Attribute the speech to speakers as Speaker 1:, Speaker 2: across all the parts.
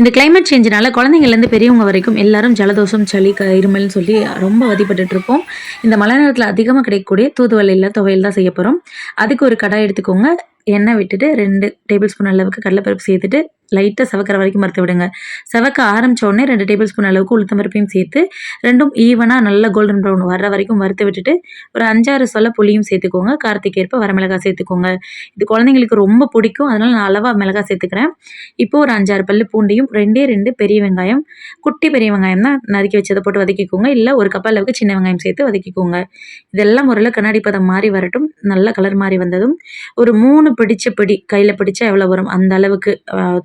Speaker 1: இந்த கிளைமேட் சேஞ்சினால குழந்தைங்கள்லேருந்து பெரியவங்க வரைக்கும் எல்லாரும் ஜலதோஷம் சளி க இருமல்னு சொல்லி ரொம்ப அவதிப்பட்டுட்டு இருப்போம். இந்த மழை நேரத்தில் அதிகமாக கிடைக்கக்கூடிய தூதுவளையில் துவையல் தான் செய்ய போகிறோம் அதுக்கு ஒரு கடாய் எடுத்துக்கோங்க. எண்ணெய் விட்டுட்டு ரெண்டு டேபிள் ஸ்பூன் அளவுக்கு கடலைப்பருப்பு சேர்த்துட்டு லைட்டாக செவக்கிற வரைக்கும் மறுத்து விடுங்க. செவக்க ஆரம்பித்த உடனே ரெண்டு டேபிள் ஸ்பூன் அளவுக்கு உளுத்தம் பருப்பையும் சேர்த்து ரெண்டும் ஈவனாக நல்ல கோல்டன் ப்ரௌன் வர்ற வரைக்கும் வறுத்து விட்டுட்டு ஒரு அஞ்சாறு சொல்ல புளியும் சேர்த்துக்கோங்க. காரத்துக்கு ஏற்ப வரமிளகாய் சேர்த்துக்கோங்க. இது குழந்தைங்களுக்கு ரொம்ப பிடிக்கும். அதனால நான் அளவாக மிளகாய் சேர்த்துக்கிறேன். இப்போ ஒரு அஞ்சாறு பல்லு பூண்டையும் ரெண்டே ரெண்டு பெரிய வெங்காயம் குட்டி பெரிய வெங்காயம் தான் நறுக்கி வச்சதை போட்டு வதக்கிக்கோங்க. இல்லை ஒரு கப்பல் அளவுக்கு சின்ன வெங்காயம் சேர்த்து வதக்கிக்கோங்க. இதெல்லாம் முறையில் கண்ணாடி பதம் மாறி வரட்டும். நல்ல கலர் மாறி வந்ததும் ஒரு மூணு பிடிச்ச பிடி கையில் பிடிச்சா எவ்வளோ வரும்? அந்த அளவுக்கு ஆஹ்,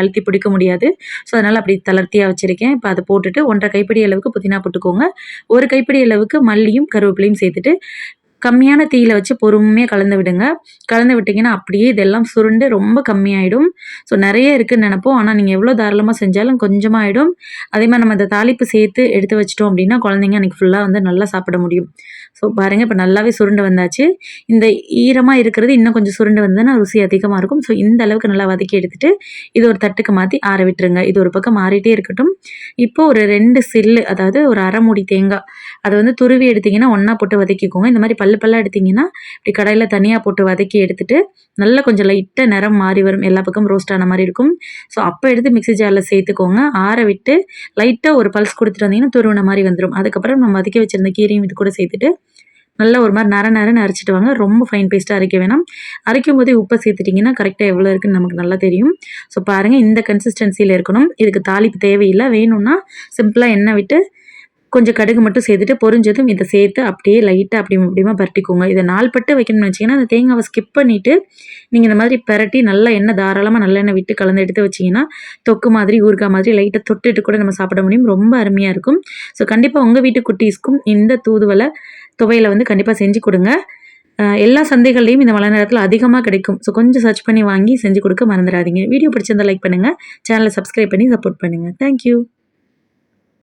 Speaker 1: அழுத்தி பிடிக்க முடியாது. ஸோ அதனால் அப்படி தளர்த்தியாக வச்சுருக்கேன். இப்போ அதை போட்டுட்டு ஒன்றரை கைப்பிடி அளவுக்கு புதினா போட்டுக்கோங்க. ஒரு கைப்பிடி அளவுக்கு மல்லியும் கருவேப்பிலையும் சேர்த்துட்டு கம்மியான தீயில வச்சு பொறுமையாக கலந்து விடுங்க. கலந்து விட்டிங்கன்னா அப்படியே இதெல்லாம் சுருண்டு ரொம்ப கம்மியாயிடும். ஸோ நிறைய இருக்குன்னு நினைப்போம். ஆனால் நீங்கள் எவ்வளோ தாராளமாக செஞ்சாலும் கொஞ்சமாக ஆகிடும் அதே மாதிரி நம்ம இந்த தாளிப்பு சேர்த்து எடுத்து வச்சிட்டோம் அப்படின்னா குழந்தைங்க அன்றைக்கி ஃபுல்லாக வந்து நல்லா சாப்பிட முடியும். ஸோ பாருங்கள் இப்போ நல்லாவே சுருண்டு வந்தாச்சு. இந்த ஈரமாக இருக்கிறது இன்னும் கொஞ்சம் சுருண்டு வந்ததுன்னா ருசி அதிகமாக இருக்கும். ஸோ இந்த அளவுக்கு நல்லா வதக்கி எடுத்துகிட்டு இது ஒரு தட்டுக்கு மாற்றி ஆற விட்டுருங்க. இது ஒரு பக்கம் மாறிட்டே இருக்கட்டும். இப்போ ஒரு ரெண்டு சில்லு அதாவது ஒரு அரை மூடி தேங்காய் அதை வந்து துருவி எடுத்தீங்கன்னா ஒன்றா போட்டு வதக்கிக்கோங்க. இந்த மாதிரி பல்லு பல்லாக எடுத்தீங்கன்னா இப்படி கடையில் தனியாக போட்டு வதக்கி எடுத்துட்டு நல்லா கொஞ்சம் லைட்டாக நிறம் மாறி வரும். எல்லா பக்கம் ரோஸ்ட் ஆன மாதிரி இருக்கும். ஸோ அப்போ எடுத்து மிக்ஸி ஜாரில் சேர்த்துக்கோங்க. ஆற விட்டு லைட்டாக ஒரு பல்ஸ் கொடுத்துட்டு வந்தீங்கன்னா துருவின மாதிரி வந்துடும் அதுக்கப்புறம் நம்ம வதக்கி வச்சிருந்த கீரையும் இது கூட சேர்த்துட்டு நல்லா ஒரு மாதிரி நர நரன்னு அரைச்சிட்டு வாங்க. ரொம்ப ஃபைன் பேஸ்ட்டாக அரைக்க வேணாம். அரைக்கும் போதே உப்பை சேர்த்துட்டிங்கன்னா கரெக்டாக எவ்வளோ இருக்குன்னு நமக்கு நல்லா தெரியும். ஸோ பாருங்கள் இந்த கன்சிஸ்டன்சியில் இருக்கணும். இதுக்கு தாளிப்பு தேவையில்லை. வேணும்னா சிம்பிளாக எண்ணெய் விட்டு கொஞ்சம் கடுகு மட்டும் சேர்த்துட்டு பொரிஞ்சதும் இதை சேர்த்து அப்படியே லைட்டாக அப்படி இப்படிமா பரட்டிக்கோங்க. இதை நாள் பட்டு வைக்கணும்னு வச்சிங்கன்னா அந்த தேங்காவை ஸ்கிப் பண்ணிவிட்டு நீங்கள் இந்த மாதிரி பரட்டி நல்லா எண்ணெய் தாராளமாக நல்லெண்ணெய் விட்டு கலந்து எடுத்து வச்சிங்கன்னா தொக்கு மாதிரி ஊறுகாய் மாதிரி லைட்டாக தொட்டுட்டு கூட நம்ம சாப்பிட முடியும். ரொம்ப அருமையாக இருக்கும். ஸோ கண்டிப்பாக உங்கள் வீட்டு குட்டீஸ்க்கும் இந்த தூதுவளை துவையில் வந்து கண்டிப்பாக செஞ்சு கொடுங்க. எல்லா சந்தைகள்லையும் இந்த மழை நேரத்தில் அதிகமாக கிடைக்கும். ஸோ கொஞ்சம் சர்ச் பண்ணி வாங்கி செஞ்சு கொடுக்க மறந்துடாதீங்க. வீடியோ பிடிச்சிருந்தா லைக் பண்ணுங்கள் சேனலை சப்ஸ்கிரைப் பண்ணி சப்போர்ட் பண்ணுங்கள் தேங்க்யூ